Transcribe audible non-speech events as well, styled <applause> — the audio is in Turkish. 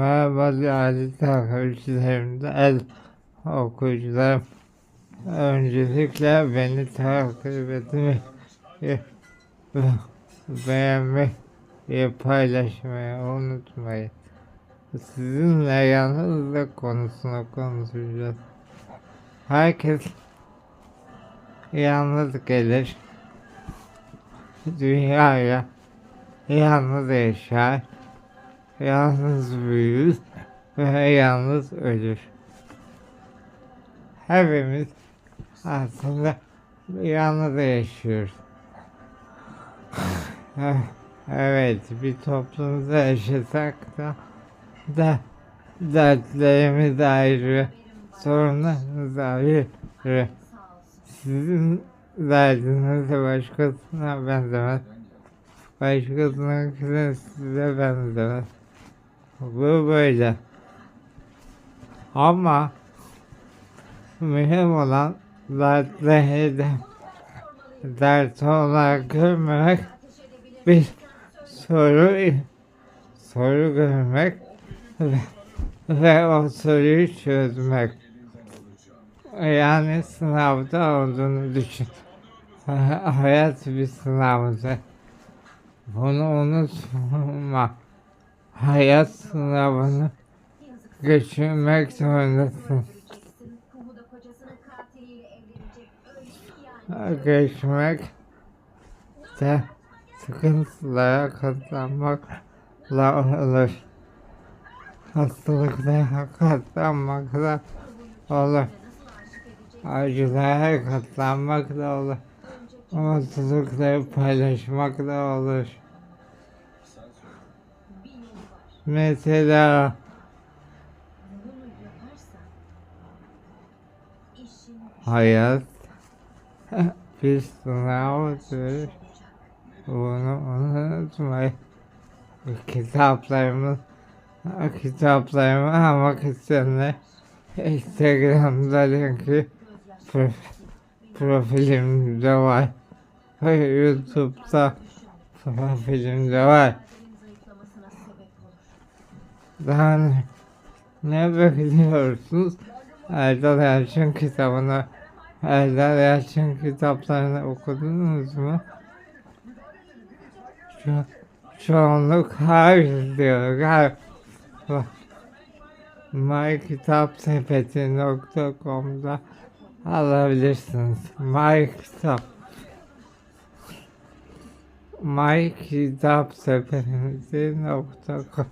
Merhaba değerli takipçilerim, el okuyucularım. Öncelikle beni takip etmeyi, beğenmeyi, paylaşmayı unutmayın. Sizinle yalnızlık konusunu konuşacağız. Herkes yalnız gelir. Dünyaya yalnız yaşar. Yalnız büyür ve yalnız ölür. Hepimiz aslında yalnız yaşıyoruz. evet, bir toplumda yaşasak da, da dertlerimiz ayrı, sorunlarımız ayrı. Sizin derdiniz de başkasına benzemez. Başkasının size benzemez. Bu böyle. Ama mühim olan dertleri de dert olarak görmemek bir soru soru görmek ve, ve o soruyu çözmek. Yani sınavda olduğunu düşün. Hayat bir sınavdı. Bunu unutma. Hayat sınavını geçirmek zorundasın. Geçmek de sıkıntılara katlanmakla olur. Hastalıklara katlanmakla olur. Acılara katlanmakla olur. Mutlulukları paylaşmakla olur. Mesela hayat <laughs> bir sınavdır. Bunu unutmayın. Kitaplarımız kitaplarımı almak isteyenler Instagram'da linki prof, profilimde var. YouTube'da profilimde var. Daha ne, bekliyorsunuz? Erdal Yalçın kitabını, Erdal Yalçın kitaplarını okudunuz mu? Şu, çoğunluk hayır diyor. Hayır. mykitapsepeti.com'da alabilirsiniz. My kitap. My kitap sepeti.com